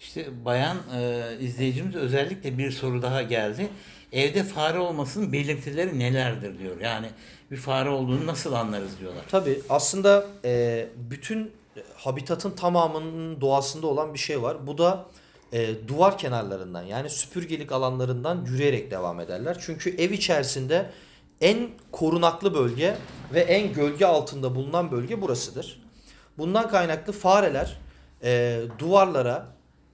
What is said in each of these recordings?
İşte bayan e, izleyicimiz özellikle bir soru daha geldi. Evde fare olmasının belirtileri nelerdir diyor. Yani bir fare olduğunu nasıl anlarız diyorlar. Tabii aslında e, bütün habitatın tamamının doğasında olan bir şey var. Bu da e, duvar kenarlarından yani süpürgelik alanlarından yürüyerek devam ederler. Çünkü ev içerisinde en korunaklı bölge ve en gölge altında bulunan bölge burasıdır. Bundan kaynaklı fareler e, duvarlara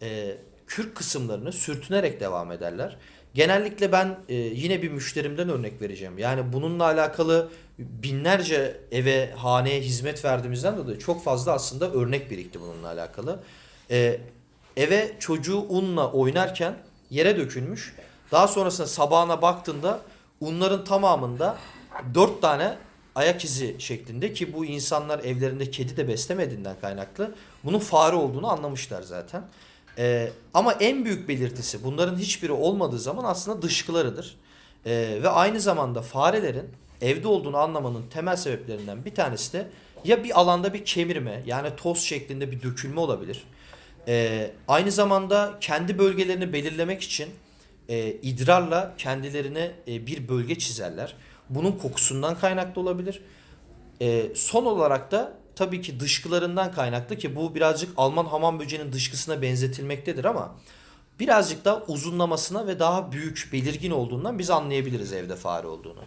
e, kürk kısımlarını sürtünerek devam ederler. Genellikle ben e, yine bir müşterimden örnek vereceğim. Yani bununla alakalı binlerce eve, haneye hizmet verdiğimizden dolayı çok fazla aslında örnek birikti bununla alakalı. E, eve çocuğu unla oynarken yere dökülmüş. Daha sonrasında sabahına baktığında unların tamamında dört tane ayak izi şeklinde ki bu insanlar evlerinde kedi de beslemediğinden kaynaklı bunun fare olduğunu anlamışlar zaten. Ee, ama en büyük belirtisi bunların hiçbiri olmadığı zaman aslında dışkılarıdır. Ee, ve aynı zamanda farelerin evde olduğunu anlamanın temel sebeplerinden bir tanesi de ya bir alanda bir kemirme yani toz şeklinde bir dökülme olabilir. Ee, aynı zamanda kendi bölgelerini belirlemek için e, idrarla kendilerine e, bir bölge çizerler. Bunun kokusundan kaynaklı olabilir. E, son olarak da tabii ki dışkılarından kaynaklı ki bu birazcık Alman hamam böceğinin dışkısına benzetilmektedir ama birazcık daha uzunlamasına ve daha büyük belirgin olduğundan biz anlayabiliriz evde fare olduğunu.